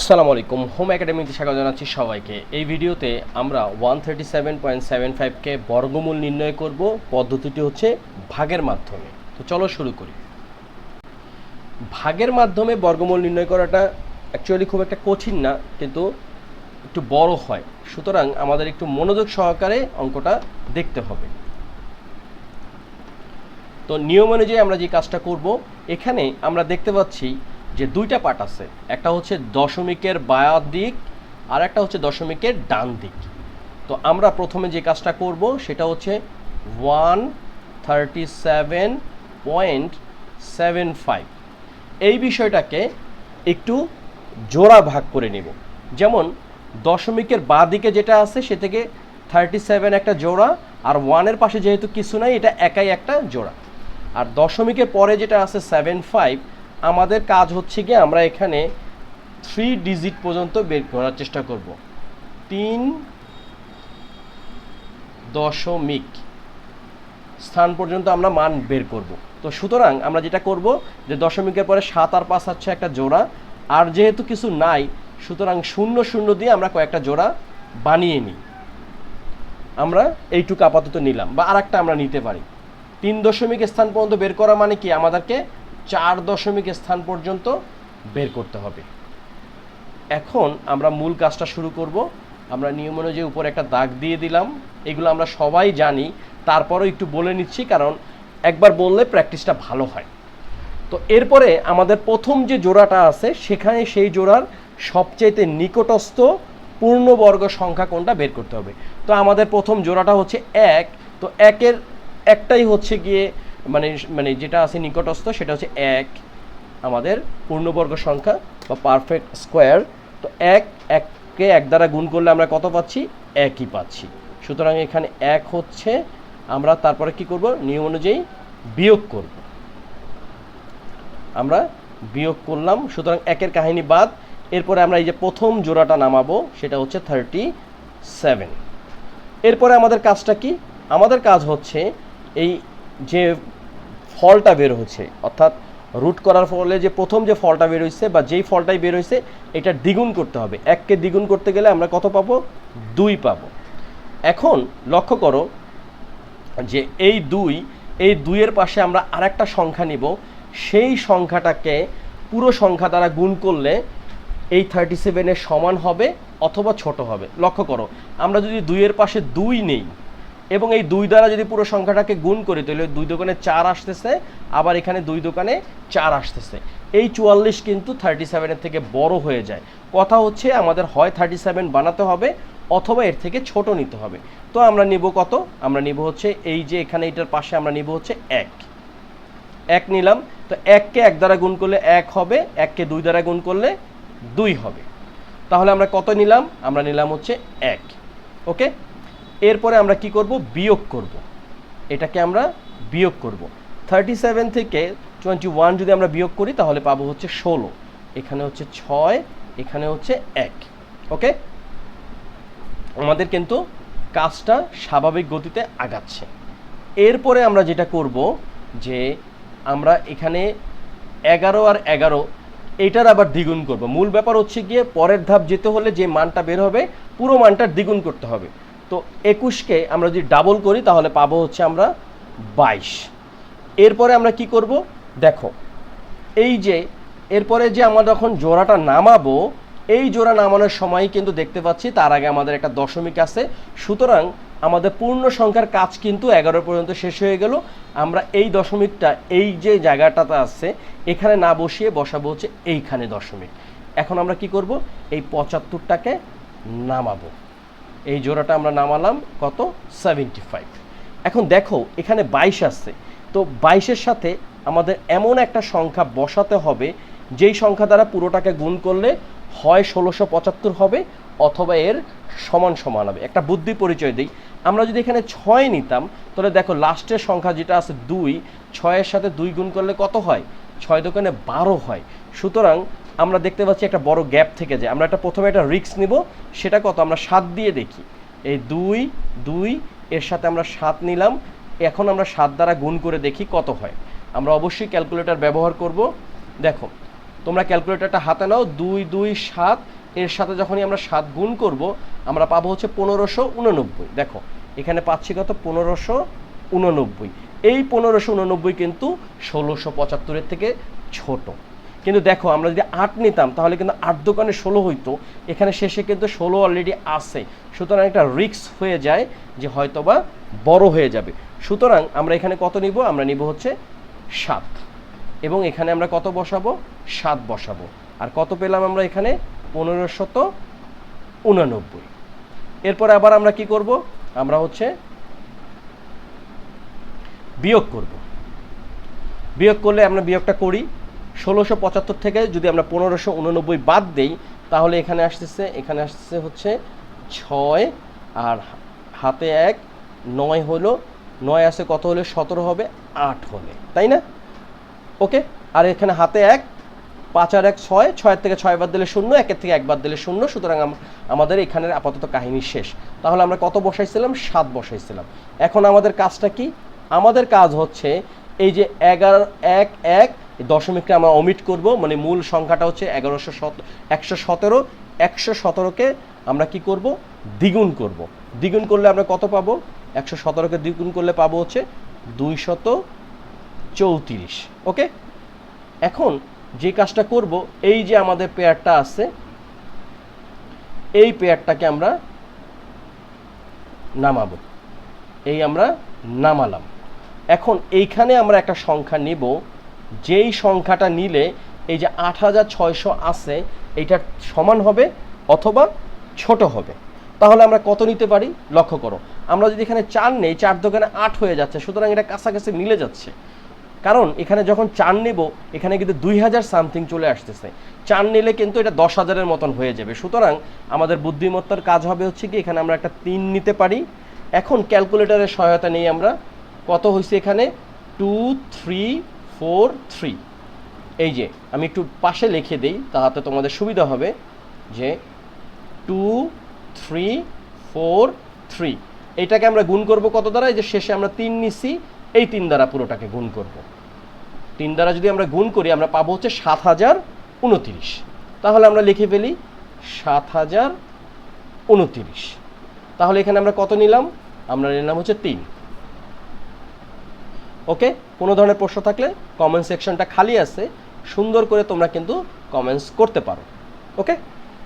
আসসালামু আলাইকুম। হোম একাডেমিতে স্বাগত জানাচ্ছি সবাইকে। এই ভিডিওতে আমরা one thirty seven point seven ফাইভকে বর্গমূল নির্ণয় করব। পদ্ধতিটি হচ্ছে ভাগের মাধ্যমে। তো চলো শুরু করি। ভাগের মাধ্যমে বর্গমূল নির্ণয় করাটা অ্যাকচুয়ালি খুব একটা কঠিন না, কিন্তু একটু বড় হয়। সুতরাং আমাদের একটু মনোযোগ সহকারে অঙ্কটা দেখতে হবে। তো নিয়ম অনুযায়ী আমরা যে কাজটা করব, এখানে আমরা দেখতে পাচ্ছি যে দুইটা পার্ট আছে, একটা হচ্ছে দশমিকের বায়া দিক আর একটা হচ্ছে দশমিকের ডান দিক। তো আমরা প্রথমে যে কাজটা করব সেটা হচ্ছে one thirty seven point seven five এই বিষয়টাকে একটু জোড়া ভাগ করে নেব। যেমন দশমিকের বা দিকে যেটা আছে সে থেকে থার্টি সেভেন একটা জোড়া আর ওয়ানের পাশে যেহেতু কিছু নাই, এটা একাই একটা জোড়া। আর দশমিকের পরে যেটা আছে সেভেন ফাইভ আমাদের কাজ হচ্ছে গিয়ে আমরা এখানে থ্রি ডিজিট পর্যন্ত বের করার চেষ্টা করব। তিন দশমিক স্থান পর্যন্ত আমরা মান বের করব। তো সুতরাং আমরা যেটা করব যে দশমিকের পরে সাত আর পাঁচ হচ্ছে একটা জোড়া, আর যেহেতু কিছু নাই, সুতরাং শূন্য শূন্য দিয়ে আমরা কয়েকটা জোড়া বানিয়ে নিই। আমরা এইটুকু আপাতত নিলাম, বা আরেকটা আমরা নিতে পারি। তিন দশমিক স্থান পর্যন্ত বের করা মানে কি, আমাদেরকে চার দশমিক স্থান পর্যন্ত বের করতে হবে। এখন আমরা মূল কাজটা শুরু করব। আমরা নিয়ম অনুযায়ী উপরে একটা দাগ দিয়ে দিলাম। এগুলো আমরা সবাই জানি। তারপরও একটু বলে নিচ্ছি, কারণ একবার বললে প্র্যাকটিসটা ভালো হয়। তো এরপরে আমাদের প্রথম যে জোড়াটা আছে, সেখানে সেই জোড়ার সবচাইতে নিকটস্থ পূর্ণবর্গ সংখ্যা কোনটা বের করতে হবে। তো আমাদের প্রথম জোড়াটা হচ্ছে এক। তো একের একটাই হচ্ছে গিয়ে মানে মানে যেটা আছে নিকটস্থ সেটা হচ্ছে এক, আমাদের পূর্ণবর্গ সংখ্যা বা পারফেক্ট স্কোয়ার তো এক, এককে এক দ্বারা গুণ করলে আমরা কত পাচ্ছি? একই পাচ্ছি। সুতরাং এখানে এক হচ্ছে, আমরা তারপরে কি করব? নিয়ম অনুযায়ী বিয়োগ করব। আমরা বিয়োগ করলাম, সুতরাং একের কাহিনী বাদ। এরপরে আমরা এই যে প্রথম জোড়াটা নামাবো, সেটা হচ্ছে থার্টি সেভেন এরপরে আমাদের কাজটা কি? আমাদের কাজ হচ্ছে এই যে ফলটা বের হচ্ছে, অর্থাৎ রুট করার ফলে যে প্রথম যে ফলটা বের হয়েছে বা যেই ফলটাই বের হয়েছে এটা দ্বিগুণ করতে হবে। এককে দ্বিগুণ করতে গেলে আমরা কত পাবো? দুই পাবো। এখন লক্ষ্য করো যে এই দুই, এই দুইয়ের পাশে আমরা আরেকটা সংখ্যা নিব। সেই সংখ্যাটাকে পুরো সংখ্যা দ্বারা গুণ করলে এই থার্টি সেভেনের সমান হবে অথবা ছোট হবে। লক্ষ্য করো, আমরা যদি দুইয়ের পাশে দুই নেই এবং এই দুই দ্বারা যদি পুরো সংখ্যাটাকে গুণ করি, তাহলে দুই দোকানে চার আসতেছে, আবার এখানে দুই দোকানে চার আসতেছে। এই চুয়াল্লিশ কিন্তু থার্টি সেভেনের থেকে বড় হয়ে যায়। কথা হচ্ছে আমাদের হয় থার্টি সেভেন বানাতে হবে, অথবা এর থেকে ছোট নিতে হবে। তো আমরা নিব কত? আমরা নিব হচ্ছে এই যে এখানে এটার পাশে আমরা নিব হচ্ছে এক। এক নিলাম, তো এককে এক দ্বারা গুণ করলে এক হবে, এককে দুই দ্বারা গুণ করলে দুই হবে। তাহলে আমরা কত নিলাম? আমরা নিলাম হচ্ছে এক। ওকে? এরপরে আমরা কি করব? বিয়োগ করব। এটাকে আমরা বিয়োগ করব। থার্টি সেভেন থেকে টোয়েন্টি ওয়ান যদি আমরা বিয়োগ করি, তাহলে পাবো হচ্ছে ষোলো। এখানে হচ্ছে ছয়, এখানে হচ্ছে এক। ওকে? আমাদের কিন্তু কাজটা স্বাভাবিক গতিতে আগাচ্ছে। এরপরে আমরা যেটা করব, যে আমরা এখানে এগারো আর এগারো, এটার আবার দ্বিগুণ করব। মূল ব্যাপার হচ্ছে গিয়ে পরের ধাপ যেতে হলে যে মানটা বের হবে, পুরো মানটার দ্বিগুণ করতে হবে। তো একুশকে আমরা যদি ডাবল করি, তাহলে পাবো হচ্ছে আমরা বাইশ। এরপরে আমরা কি করব? দেখো, এই যে, এরপরে যে আমরা যখন জোড়াটা নামাবো, এই জোড়া নামানোর সময় কিন্তু দেখতে পাচ্ছি তার আগে আমাদের একটা দশমিক আছে। সুতরাং আমাদের পূর্ণ সংখ্যার কাজ কিন্তু এগারো পর্যন্ত শেষ হয়ে গেল। আমরা এই দশমিকটা, এই যে জায়গাটাতে আছে, এখানে না বসিয়ে বসাবো হচ্ছে এইখানে দশমিক। এখন আমরা কি করব? এই পঁচাত্তরটাকে নামাবো। এই জোড়াটা আমরা নামালাম কত? সেভেন্টি ফাইভ এখন দেখো, এখানে বাইশ আসছে। তো বাইশের সাথে আমাদের এমন একটা সংখ্যা বসাতে হবে, যেই সংখ্যা দ্বারা পুরোটাকে গুণ করলে হয় ষোলোশো পঁচাত্তর হবে, অথবা এর সমান সমান হবে। একটা বুদ্ধি পরিচয় দিই। আমরা যদি এখানে ছয় নিতাম, তাহলে দেখো, লাস্টের সংখ্যা যেটা আছে দুই, ছয়ের সাথে দুই গুণ করলে কত হয়? ছয় দোকানে বারো হয়। সুতরাং আমরা দেখতে পাচ্ছি একটা বড় গ্যাপ থেকে যায়। আমরা একটা প্রথমে একটা রিক্স নিব, সেটা কত? আমরা সাত দিয়ে দেখি। এই দুই দুই, এর সাথে আমরা সাত নিলাম। এখন আমরা সাত দ্বারা গুণ করে দেখি কত হয়। আমরা অবশ্যই ক্যালকুলেটর ব্যবহার করব। দেখো, তোমরা ক্যালকুলেটরটা হাতে নাও। দুই দুই, সাত, এর সাথে যখনই আমরা সাত গুণ করব, আমরা পাবো হচ্ছে পনেরোশো উননব্বই। দেখো, এখানে পাচ্ছি কত? পনেরোশো উননব্বই। এই পনেরোশো উননব্বই কিন্তু ষোলোশো পঁচাত্তরের থেকে ছোট। কিন্তু দেখো, আমরা যদি আট নিতাম, তাহলে কিন্তু আট দোকানে ষোলো হইতো। এখানে শেষে কিন্তু ষোলো অলরেডি আছে। সুতরাং একটা রিক্স হয়ে যায় যে হয়তোবা বড় হয়ে যাবে। সুতরাং আমরা এখানে কত নিব? আমরা নিব হচ্ছে সাত। এবং এখানে আমরা কত বসাবো? সাত বসাবো। আর কত পেলাম আমরা এখানে? পনেরো শত উনানব্বই। এরপরে আবার আমরা কি করব? আমরা হচ্ছে বিয়োগ করব। বিয়োগ করলে আমরা বিয়োগটা করি। ষোলোশো পঁচাত্তর থেকে যদি আমরা পনেরোশো উননব্বই বাদ দেই, তাহলে এখানে আসতেছে এখানে আসতেছে হচ্ছে ছয়, আর হাতে এক, নয় হলো, নয় আসে কত হলে? সতেরো হবে, আট হলে, তাই না? ওকে, আর এখানে হাতে এক, পাঁচ আর এক ছয়, ছয়ের থেকে ছয় বাদ দিলে শূন্য, একের থেকে এক বাদ দিলে শূন্য, সুতরাং আমাদের এখানের আপাতত কাহিনী শেষ। তাহলে আমরা কত বসাইছিলাম? সাত বসাইছিলাম। এখন আমাদের কাজটা কি? আমাদের কাজ হচ্ছে এই যে এগারো, এক এক দশমিকটা আমরা অমিট করব মানে মূল সংখ্যাটা হচ্ছে এগারোশো সত, একশো সতেরো, একশো সতেরোকে আমরা কি করব? দ্বিগুণ করব। দ্বিগুণ করলে আমরা কত পাবো? একশো সতেরোকে দ্বিগুণ করলে পাবো হচ্ছে দুইশত চৌত্রিশ, ওকে? এখন যে কাজটা করব, এই যে আমাদের পেয়ারটা আছে, এই পেয়ারটাকে আমরা নামাবো। এই আমরা নামালাম। এখন এইখানে আমরা একটা সংখ্যা নিব যেই সংখ্যাটা নিলে এই যে আট হাজার ছয়শো আছে এইটার সমান হবে অথবা ছোট হবে। তাহলে আমরা কত নিতে পারি? লক্ষ্য করো। আমরা যদি এখানে চার নেই, চার দোকানে আট হয়ে যাচ্ছে, সুতরাং এটা কাছাকাছি মিলে যাচ্ছে। কারণ এখানে যখন চার নেব, এখানে কিন্তু দুই হাজার সামথিং চলে আসতেছে। চার নিলে কিন্তু এটা দশ হাজারের মতন হয়ে যাবে। সুতরাং আমাদের বুদ্ধিমত্তার কাজ হবে হচ্ছে কি, এখানে আমরা একটা তিন নিতে পারি। এখন ক্যালকুলেটরের সহায়তা নিয়ে আমরা কত হয়েছে এখানে? টু, থ্রি ফোর থ্রি এই যে, আমি একটু পাশে লিখে দিই, তাহাতে তোমাদের সুবিধা হবে যে টু থ্রি ফোর থ্রি এইটাকে আমরা গুণ করব কত দ্বারা? এই যে শেষে আমরা তিন নিছি, এই তিন দ্বারা পুরোটাকে গুণ করব। তিন দ্বারা যদি আমরা গুণ করি, আমরা পাবো হচ্ছে সাত হাজার উনতিরিশ। তাহলে আমরা লিখে ফেলি সাত হাজার উনতিরিশ। তাহলে এখানে আমরা কত নিলাম? আমরা নিলাম হচ্ছে তিন। ওকে? কোনো ধরনের প্রশ্ন থাকলে কমেন্ট সেকশনটা খালি আছে, সুন্দর করে তোমরা কিন্তু কমেন্টস করতে পারো, ওকে?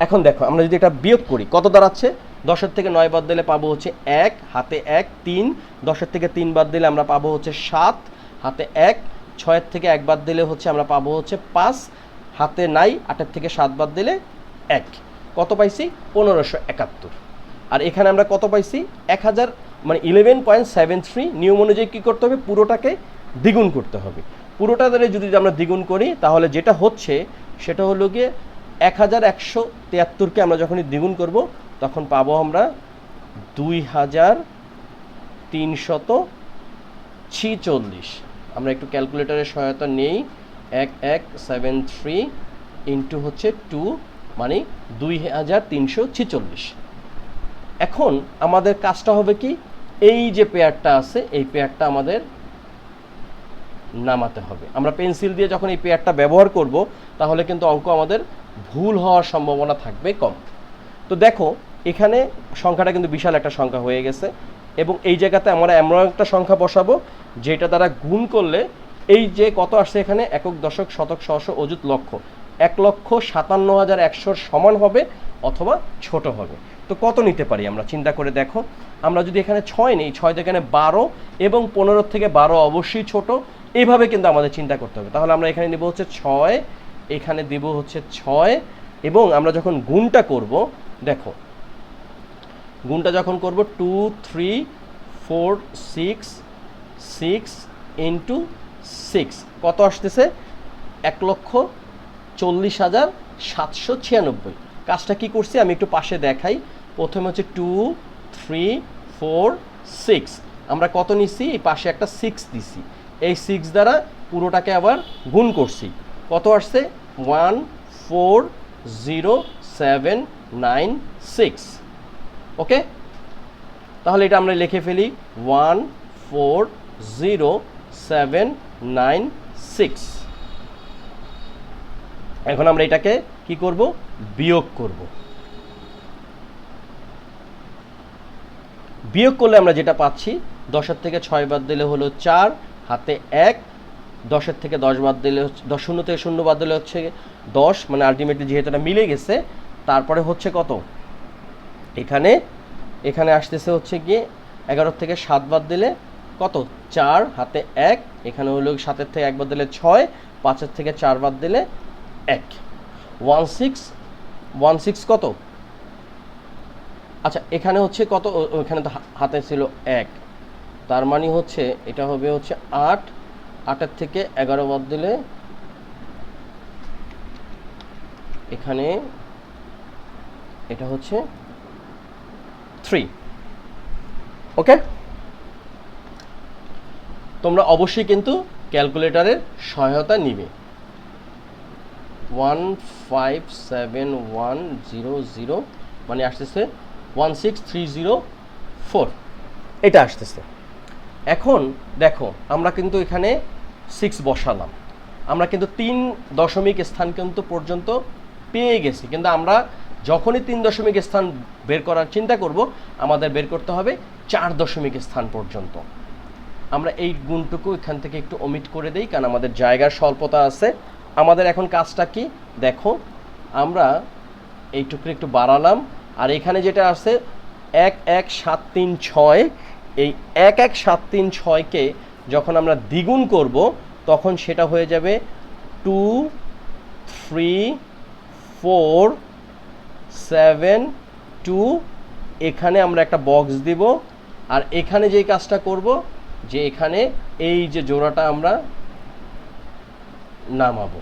এখন দেখো, আমরা যদি এটা বিয়োগ করি, কত দাঁড়াচ্ছে? দশের থেকে নয় বাদ দিলে পাবো হচ্ছে এক, হাতে এক, তিন। দশের থেকে তিন বাদ দিলে আমরা পাবো হচ্ছে সাত, হাতে এক। ছয়ের থেকে এক বাদ দিলে হচ্ছে আমরা পাবো হচ্ছে পাঁচ। হাতে নাই, আটের থেকে সাত বাদ দিলে এক। কত পাইছি? পনেরোশো একাত্তর। আর এখানে আমরা কত পাইছি? এক হাজার মানে ইলেভেন পয়েন্ট সেভেন থ্রি নিয়ম অনুযায়ী কী করতে হবে? পুরোটাকে দ্বিগুণ করতে হবে। পুরোটা ধরে যদি আমরা দ্বিগুণ করি, তাহলে যেটা হচ্ছে, সেটা হলো গিয়ে এক হাজার একশো তিয়াত্তরকে আমরা যখনই দ্বিগুণ করব, তখন পাবো আমরা দুই হাজার তিনশত ছিচল্লিশ। আমরা একটু ক্যালকুলেটরের সহায়তা নেই। এক এক সেভেন থ্রি ইন্টু হচ্ছে টু মানে দুই হাজার তিনশো ছিচল্লিশ। এখন আমাদের কাজটা হবে কি? এই যে পেয়ারটা আছে, এই পেয়ারটা আমাদের নামাতে হবে। আমরা পেন্সিল দিয়ে যখন এই পেয়ারটা ব্যবহার করব, তাহলে কিন্তু অঙ্ক আমাদের ভুল হওয়ার সম্ভাবনা থাকবে কম। তো দেখো, এখানে সংখ্যাটা কিন্তু বিশাল একটা সংখ্যা হয়ে গেছে এবং এই জায়গাতে আমরা এমন একটা সংখ্যা বসাবো, যেটা দ্বারা গুণ করলে এই যে কত আসছে এখানে, একক, দশক, শতক, সহস্র, অযুত লক্ষ। এক লক্ষ সাতান্ন হাজার একশোর সমান হবে অথবা ছোট হবে। তো কত নিতে পারি আমরা? চিন্তা করে দেখো। আমরা যদি এখানে ছয় নেই, ছয় থেকে এখানে বারো এবং পনেরো থেকে বারো অবশ্যই ছোট। এইভাবে কিন্তু আমাদের চিন্তা করতে হবে। তাহলে আমরা এখানে নেব হচ্ছে ছয়, এখানে দেব হচ্ছে ছয় এবং আমরা যখন গুণটা করব, দেখো, গুণটা যখন করব two three four six six into six কত আসতেছে? এক লক্ষ চল্লিশ হাজার সাতশো ছিয়ানব্বই। কাজটা কি করছি? আমি একটু পাশে দেখাই। প্রথমে হচ্ছে টু থ্রি ফোর সিক্স আমরা কত নিছি? এই পাশে একটা সিক্স দিছি। এই সিক্স দ্বারা পুরোটাকে আবার গুণ করছি। কত আসছে? One four zero seven nine six okay তাহলে এটা আমরা লিখে ফেলি। One four zero seven nine six এখন আমরা এটাকে কি করব? বিয়োগ করব। বিয়োগ করলে আমরা যেটা পাচ্ছি, দশের থেকে ছয় বাদ দিলে হলো চার, হাতে এক, দশের থেকে দশ বাদ দিলে হচ্ছে, দশ শূন্য থেকে শূন্য বাদ দিলে হচ্ছে দশ মানে আলটিমেটলি যেহেতু এটা মিলে গেছে, তারপরে হচ্ছে কত? এখানে এখানে আসতেছে হচ্ছে গিয়ে এগারো থেকে সাত বাদ দিলে কত? চার, হাতে এক, এখানে হলো সাতের থেকে এক বাদ দিলে ছয়, পাঁচের থেকে চার বাদ দিলে এক। ওয়ান সিক্স ওয়ান সিক্স কত? আচ্ছা এখানে হচ্ছে কত? ওখানে তো হাতে ছিল এক। তার মানে হচ্ছে এটা হবে হচ্ছে আট। আটের থেকে এগারো বাদ দিলে এখানে এটা হচ্ছে থ্রি ওকে তোমরা অবশ্যই কিন্তু ক্যালকুলেটরের সহায়তা নিবে। One five seven one zero zero মানে আসতেছে one six three zero four এটা আসতেছে। এখন দেখো আমরা কিন্তু এখানে সিক্স বসালাম। আমরা কিন্তু তিন দশমিক স্থান কিন্তু পর্যন্ত পেয়ে গেছি। কিন্তু আমরা যখনই তিন দশমিক স্থান বের করার চিন্তা করব আমাদের বের করতে হবে চার দশমিক স্থান পর্যন্ত। আমরা এই গুণটুকু এখান থেকে একটু অমিট করে দেই কারণ আমাদের জায়গার স্বল্পতা আছে। আমাদের এখন কাজটা কি? দেখো আমরা এইটুকু একটু বাড়ালাম। আর এখানে যেটা আছে এক এক সাত তিন ছয়, এই এক এক সাত তিন ছয়কে যখন আমরা দ্বিগুণ করব, তখন সেটা হয়ে যাবে two, three, four, seven, two. এখানে আমরা একটা বক্স দিব, আর এখানে যেই কাজটা করব, যে এখানে এই যে জোড়াটা আমরা নামাবো।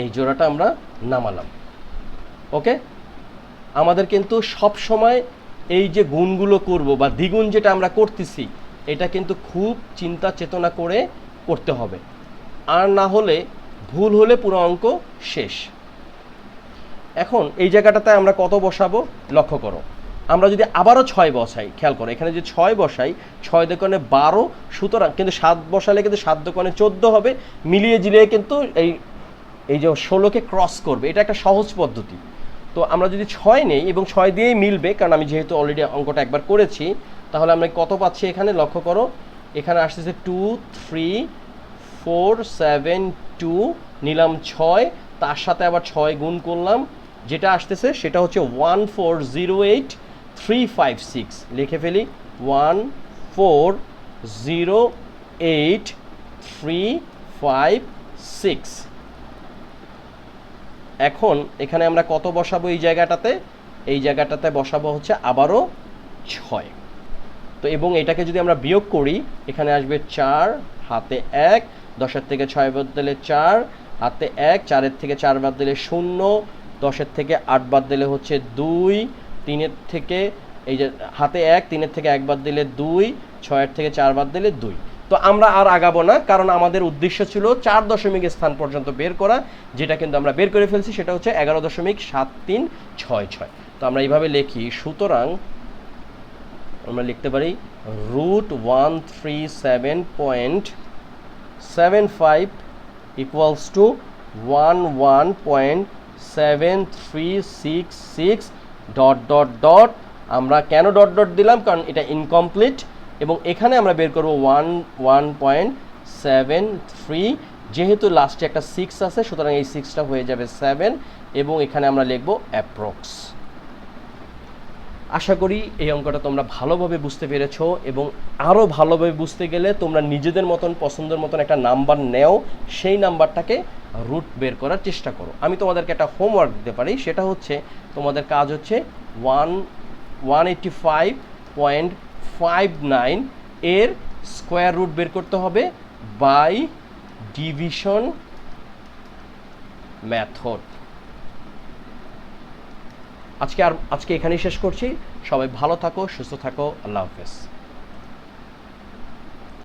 এই জোড়াটা আমরা নামালাম। ওকে? আমাদের কিন্তু সব সময় এই যে গুণগুলো করব বা দ্বিগুণ যেটা আমরা করতেছি, এটা কিন্তু খুব চিন্তা চেতনা করে করতে হবে। আর না হলে ভুল হলে পুরো অঙ্ক শেষ। এখন এই জায়গাটাতে আমরা কত বসাবো? লক্ষ্য করো। আমরা যদি আবারও ছয় বসাই, খেয়াল করো, এখানে যে ছয় বসাই, ছয় দোকানে বারো, সুতরাং কিন্তু সাত বসালে কিন্তু সাত দোকানে চোদ্দ হবে, মিলিয়ে জিলিয়ে কিন্তু এই এই যে ষোলোকে ক্রস করবে, এটা একটা সহজ পদ্ধতি। তো আমরা যদি ছয় নেই এবং ছয় দিয়েই মিলবে, কারণ আমি যেহেতু অলরেডি অঙ্কটা একবার করেছি, তাহলে আমরা কত পাচ্ছি এখানে? লক্ষ্য করো, এখানে আসতেছে two three four seven two নিলাম ছয়, তার সাথে আবার ছয় গুণ করলাম, যেটা আসতেছে সেটা হচ্ছে one four zero eight three five six লিখে ফেলি one four zero eight three five six এখন এখানে আমরা কত বসাবো এই জায়গাটাতে? এই জায়গাটাতে বসাবো হচ্ছে আবারও ছয়। তো এবং এটাকে যদি আমরা বিয়োগ করি, এখানে আসবে চার, হাতে এক, দশের থেকে ছয় বাদ দিলে চার, হাতে এক, চারের থেকে চার বাদ দিলে শূন্য, দশের থেকে আট বাদ দিলে হচ্ছে দুই, তিনের থেকে এই যে হাতে এক, তিনের থেকে এক বাদ দিলে দুই, ছয়ের থেকে চার বাদ দিলে দুই। তো আমরা আর আগাবো না, কারণ আমাদের উদ্দেশ্য ছিল চার দশমিক স্থান পর্যন্ত বের করা, যেটা কিন্তু আমরা বের করে ফেলছি, সেটা হচ্ছে এগারো দশমিক সাত তিন ছয় ছয়। তো আমরা এইভাবে লিখি, সুতরাং আমরা লিখতে পারি root one three seven point seven five equals two one one point seven three six six dot dot dot. আমরা কেন ডট ডট দিলাম? কারণ এটা ইনকমপ্লিট এবং এখানে আমরা বের করব one one point seven three যেহেতু লাস্টে একটা সিক্স আছে, সুতরাং এই সিক্সটা হয়ে যাবে সেভেন এবং এখানে আমরা লিখব অ্যাপ্রক্স আশা করি এই অঙ্কটা তোমরা ভালোভাবে বুঝতে পেরেছ, এবং আরও ভালোভাবে বুঝতে গেলে তোমরা নিজেদের মতন, পছন্দের মতন একটা নাম্বার নেও, সেই নাম্বারটাকে রুট বের করার চেষ্টা করো। আমি তোমাদেরকে একটা হোমওয়ার্ক দিতে পারি, সেটা হচ্ছে তোমাদের কাজ হচ্ছে one one eighty five point five nine এর স্কোয়ার রুট বের করতে হবে বাই ডিভিশন মেথড আজকে আর আজকে এখানেই শেষ করছি। সবাই ভালো থাকো, সুস্থ থাকো, আল্লাহ হাফেজ।